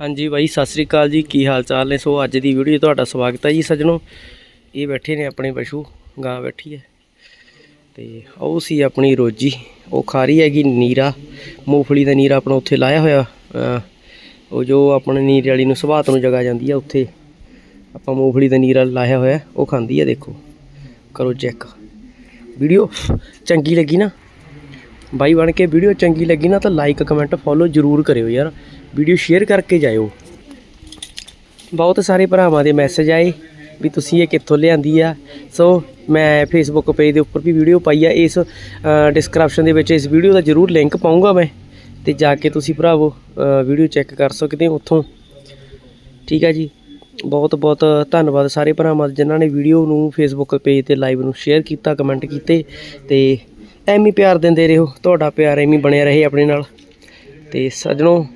ਹਾਂਜੀ ਬਾਈ, ਸਤਿ ਸ੍ਰੀ ਅਕਾਲ ਜੀ। ਕੀ ਹਾਲ ਚਾਲ ਨੇ? ਸੋ ਅੱਜ ਦੀ ਵੀਡੀਓ ਤੁਹਾਡਾ ਸਵਾਗਤ ਹੈ ਜੀ ਸੱਜਣੋ। ਇਹ ਬੈਠੇ ਨੇ ਆਪਣੇ ਪਸ਼ੂ, ਗਾਂ ਬੈਠੀ ਹੈ। ਤੇ ਉਹ ਸੀ ਆਪਣੀ ਰੋਜੀ। ਉਹ ਖਾ ਰਹੀ ਹੈਗੀ ਨੀਰਾ। ਮੂੰਗਫਲੀ ਦਾ ਨੀਰਾ ਆਪਣਾ ਉੱਥੇ ਲਾਇਆ ਹੋਇਆ। ਉਹ ਜੋ ਆਪਣੇ ਨੀਰੇ ਵਾਲੀ ਨੂੰ ਸੁਭਾਤ ਨੂੰ ਜਗਾ ਜਾਂਦੀ ਆ ਉੱਥੇ। ਆਪਾਂ ਮੂੰਗਫਲੀ ਦਾ ਨੀਰਾ ਲਾਇਆ ਹੋਇਆ। ਉਹ ਖਾਂਦੀ ਹੈ ਦੇਖੋ। ਕਰੋ ਚੈੱਕ। ਵੀਡੀਓ ਚੰਗੀ ਲੱਗੀ ਨਾ ਬਾਈ ਬਣ ਕੇ ਵੀਡੀਓ ਚੰਗੀ ਲੱਗੀ ਨਾ ਤਾਂ ਲਾਈਕ ਕਮੈਂਟ ਫੋਲੋ ਜਰੂਰ ਕਰਿਓ ਯਾਰ। ਵੀਡੀਓ ਸ਼ੇਅਰ ਕਰਕੇ ਜਾਇਓ। ਬਹੁਤ ਸਾਰੇ ਭਰਾਵਾਂ ਦੇ ਮੈਸੇਜ ਆਏ ਵੀ ਤੁਸੀਂ ਇਹ ਕਿੱਥੋਂ ਲਿਆਂਦੀ ਆ। ਸੋ ਮੈਂ ਫੇਸਬੁੱਕ ਪੇਜ ਦੇ ਉੱਪਰ ਵੀ ਵੀਡੀਓ ਪਾਈ ਆ। ਇਸ ਡਿਸਕ੍ਰਿਪਸ਼ਨ ਦੇ ਵਿੱਚ ਇਸ ਵੀਡੀਓ ਦਾ ਜਰੂਰ ਲਿੰਕ ਪਾਉਂਗਾ ਮੈਂ। ਤੇ ਜਾ ਕੇ ਤੁਸੀਂ ਭਰਾਵੋ ਵੀਡੀਓ ਚੈੱਕ ਕਰ ਸਕਦੇ ਹੋ ਉੱਥੋਂ। ਠੀਕ ਆ ਜੀ। ਬਹੁਤ ਬਹੁਤ ਧੰਨਵਾਦ ਸਾਰੇ ਭਰਾਵਾਂ ਜਿਨ੍ਹਾਂ ਨੇ ਵੀਡੀਓ ਨੂੰ ਫੇਸਬੁੱਕ ਪੇਜ ਤੇ ਲਾਈਵ ਨੂੰ ਸ਼ੇਅਰ ਕੀਤਾ ਕਮੈਂਟ ਕੀਤੇ। ਤੇ ਐਵੇਂ ਪਿਆਰ ਦਿੰਦੇ ਰਹੋ, ਤੁਹਾਡਾ ਪਿਆਰ ਐਵੇਂ ਬਣਿਆ ਰਹੇ ਆਪਣੇ ਨਾਲ। ਤੇ ਸੱਜਣੋ,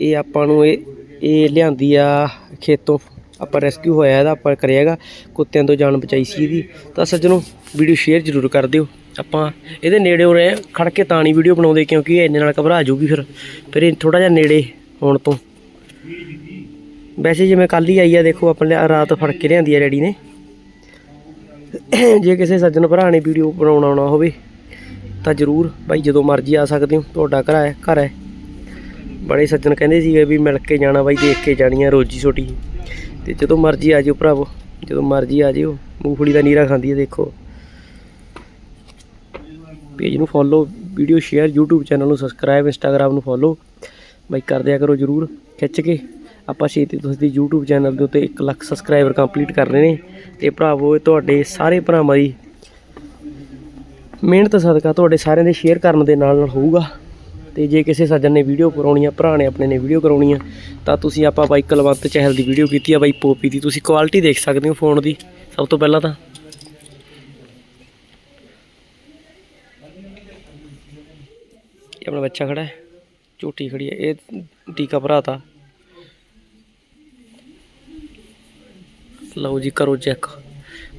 ਇਹ ਆਪਾਂ ਨੂੰ ਇਹ ਇਹ ਲਿਆਂਦੀ ਆ ਖੇਤੋਂ, ਆਪਾਂ ਰੈਸਕਿਊ ਹੋਇਆ ਇਹਦਾ, ਆਪਾਂ ਕਰਿਆਗਾ ਕੁੱਤਿਆਂ ਤੋਂ ਜਾਨ ਬਚਾਈ ਸੀ ਇਹਦੀ। ਤਾਂ ਸੱਜਣੋ ਵੀਡੀਓ ਸ਼ੇਅਰ ਜ਼ਰੂਰ ਕਰ ਦਿਓ। ਆਪਾਂ ਇਹਦੇ ਨੇੜੇ ਹੋ ਰਹੇ ਖੜ ਕੇ ਤਾਂ ਨਹੀਂ ਵੀਡੀਓ ਬਣਾਉਂਦੇ, ਕਿਉਂਕਿ ਇਹ ਇੰਨੇ ਨਾਲ ਘਬਰਾ ਜਾਊਗੀ ਫਿਰ। ਫਿਰ ਇਹ ਥੋੜਾ ਜਿਹਾ ਨੇੜੇ ਹੋਣ ਤੋਂ। ਵੈਸੇ ਜਿਵੇਂ ਕੱਲ ਹੀ ਆਈ ਆ, ਦੇਖੋ ਆਪਾਂ ਲਿਆ- ਰਾਤ ਫੜ ਕੇ ਲਿਆਂਦੀ ਆ ਡੈਡੀ ਨੇ। ਜੇ ਕਿਸੇ ਸੱਜਣ ਭਰਾ ਨੇ ਵੀਡੀਓ ਬਣਾਉਣਾ ਆਉਣਾ ਹੋਵੇ ਤਾਂ ਜਰੂਰ ਬਾਈ ਜਦੋਂ ਮਰਜ਼ੀ ਆ ਸਕਦੇ ਹੋ, ਤੁਹਾਡਾ ਘਰ ਹੈ ਘਰ ਹੈ। ਬੜੇ ਸੱਜਣ ਕਹਿੰਦੇ ਸੀਗੇ ਵੀ ਮਿਲ ਕੇ ਜਾਣਾ ਬਾਈ, ਦੇਖ ਕੇ ਜਾਣੀ ਆ ਰੋਜੀ ਛੋਟੀ। ਤੇ ਜਦੋਂ ਮਰਜ਼ੀ ਆ ਜਿਓ ਭਰਾਵੋ, ਜਦੋਂ ਮਰਜ਼ੀ ਆ ਜਿਓ, ਮੂੰਗਫਲੀ ਦਾ ਨੀਰਾ ਖਾਂਦੀ ਹੈ, ਦੇਖੋ। ਪੇਜ ਨੂੰ follow video share YouTube channel ਨੂੰ ਸਬਸਕ੍ਰਾਈਬ Instagram ਨੂੰ ਫੋਲੋ ਬਾਈ ਕਰ ਦਿਆ ਕਰੋ ਜਰੂਰ, ਖਿੱਚ ਕੇ। ਆਪਾਂ ਛੇਤੀ ਤੁਸੀਂ YouTube ਚੈਨਲ ਦੇ ਉੱਤੇ 1 ਲੱਖ ਸਬਸਕ੍ਰਾਈਬਰ ਕੰਪਲੀਟ ਕਰ ਰਹੇ ਨੇ। ਤੇ ਭਰਾਵੋ, ਇਹ ਤੁਹਾਡੇ ਸਾਰੇ ਭਰਾਵਾਂ ਦੀ ਮਿਹਨਤ ਸਦਕਾ ਤੁਹਾਡੇ ਸਾਰਿਆਂ ਦੇ ਸ਼ੇਅਰ ਕਰਨ ਦੇ ਨਾਲ ਨਾਲ ਹੋਊਗਾ। ਤੇ ਜੇ ਕਿਸੇ ਸੱਜਣ ਨੇ ਵੀਡੀਓ ਕਰਾਉਣੀ ਆ ਭਰਾ ਨੇ ਆਪਣੇ ਨੇ ਵੀਡੀਓ ਕਰਾਉਣੀ ਆ ਤਾਂ ਤੁਸੀਂ ਆਪਾਂ ਬਾਈ ਕਲਵੰਤ ਚਹਿਲ ਦੀ ਵੀਡੀਓ ਕੀਤੀ ਆ ਬਾਈ ਪੋਪੀ ਦੀ। ਤੁਸੀਂ ਕੁਆਲਿਟੀ ਦੇਖ ਸਕਦੇ ਹੋ ਫੋਨ ਦੀ। ਸਭ ਤੋਂ ਪਹਿਲਾਂ ਤਾਂ ਇਹ ਆਪਣਾ ਬੱਚਾ ਖੜਾ ਹੈ। ਝੋਟੀ ਖੜੀ ਹੈ। ਇਹ ਟੀਕਾ ਭਰਾ ਭਰਾਤਾ ਲਓ ਜੀ, ਕਰੋ ਚੈੱਕ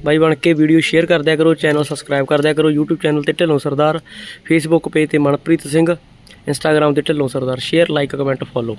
ਬਾਈ ਬਣ ਕੇ ਵੀਡੀਓ ਸ਼ੇਅਰ ਕਰ ਦਿਆ ਕਰੋ, ਚੈਨਲ ਸਬਸਕ੍ਰਾਈਬ ਕਰ ਦਿਆ ਕਰੋ, YouTube ਚੈਨਲ ਤੇ ਢਿੱਲੋਂ ਸਰਦਾਰ ਫੇਸਬੁੱਕ ਪੇਜ ਤੇ ਮਨਪ੍ਰੀਤ ਸਿੰਘ ਇੰਸਟਾਗ੍ਰam ਤੇ Dhillon Sardar, share like comment follow